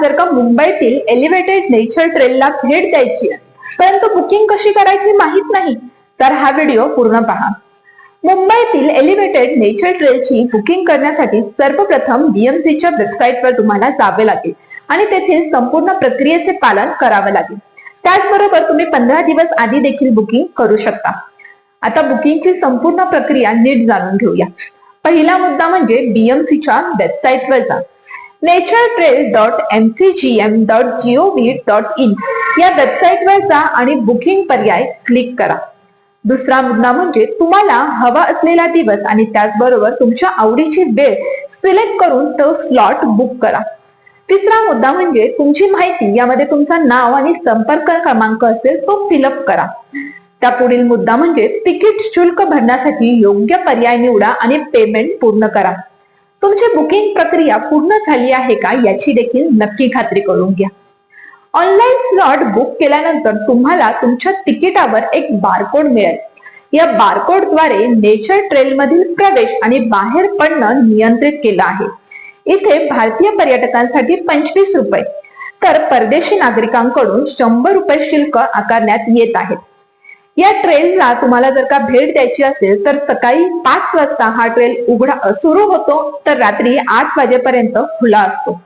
जर का मुंबईतील एलिव्हेटेड नेचर ट्रेलला भेट द्यायची परंतु बुकिंग कशी करायची माहीत नाही तर हा व्हिडिओ पूर्ण पहा. मुंबईतील एलिव्हेटेड नेचर ट्रेलची बुकिंग करण्यासाठी सर्वप्रथम बीएमसीच्या वेबसाईटवर तुम्हाला जावे लागेल आणि तेथील संपूर्ण प्रक्रियेचे पालन करावे लागेल. त्याचबरोबर तुम्ही पंधरा दिवस आधी देखील बुकिंग करू शकता. आता बुकिंगची संपूर्ण प्रक्रिया नीट जाणून घेऊया. पहिला मुद्दा म्हणजे बीएमसीच्या वेबसाईटवर जा. Nature trail dot M C G M dot gov dot in या वेबसाईटवर जा आणि बुकिंग पर्याय क्लिक करा. दुसरा मुद्दा म्हणजे तुम्हाला हवा असलेला दिवस आणि त्याचबरोबर तुमच्या आवडीची वेळ सिलेक्ट करून तो स्लॉट बुक करा. तिसरा मुद्दा म्हणजे तुमची माहिती यामध्ये तुमचं नाव आणि संपर्क क्रमांक असेल तो फिलअप करा. त्या पुढील मुद्दा म्हणजे तिकीट शुल्क भरण्यासाठी योग्य पर्याय निवडा आणि पेमेंट पूर्ण करा. तुमची बुकिंग प्रक्रिया पूर्ण झाली आहे का याची देखील नक्की खात्री करून घ्या. ऑनलाईन स्लॉट बुक केल्यानंतर तुम्हाला तुमच्या तिकिटावर एक बारकोड मिळेल. या बारकोडद्वारे नेचर ट्रेल मधील प्रवेश आणि बाहेर पडणं नियंत्रित केलं आहे. इथे भारतीय पर्यटकांसाठी पंचवीस रुपये तर परदेशी नागरिकांकडून शंभर रुपये शुल्क आकारण्यात येत आहेत. या ट्रेलला तुम्हाला जर का भेट द्यायची असेल तर सकाळी पाच वाजता हा ट्रेल उघडा सुरू होतो तर रात्री आठ वाजेपर्यंत खुला असतो.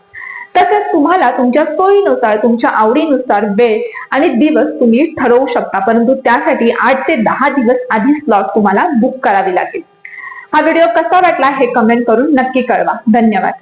तसेच तुम्हाला तुमच्या सोयीनुसार तुमच्या आवडीनुसार वेळ आणि दिवस तुम्ही ठरवू शकता. परंतु त्यासाठी आठ ते दहा दिवस आधी स्लॉट तुम्हाला बुक करावी लागेल. हा व्हिडिओ कसा वाटला हे कमेंट करून नक्की कळवा. धन्यवाद.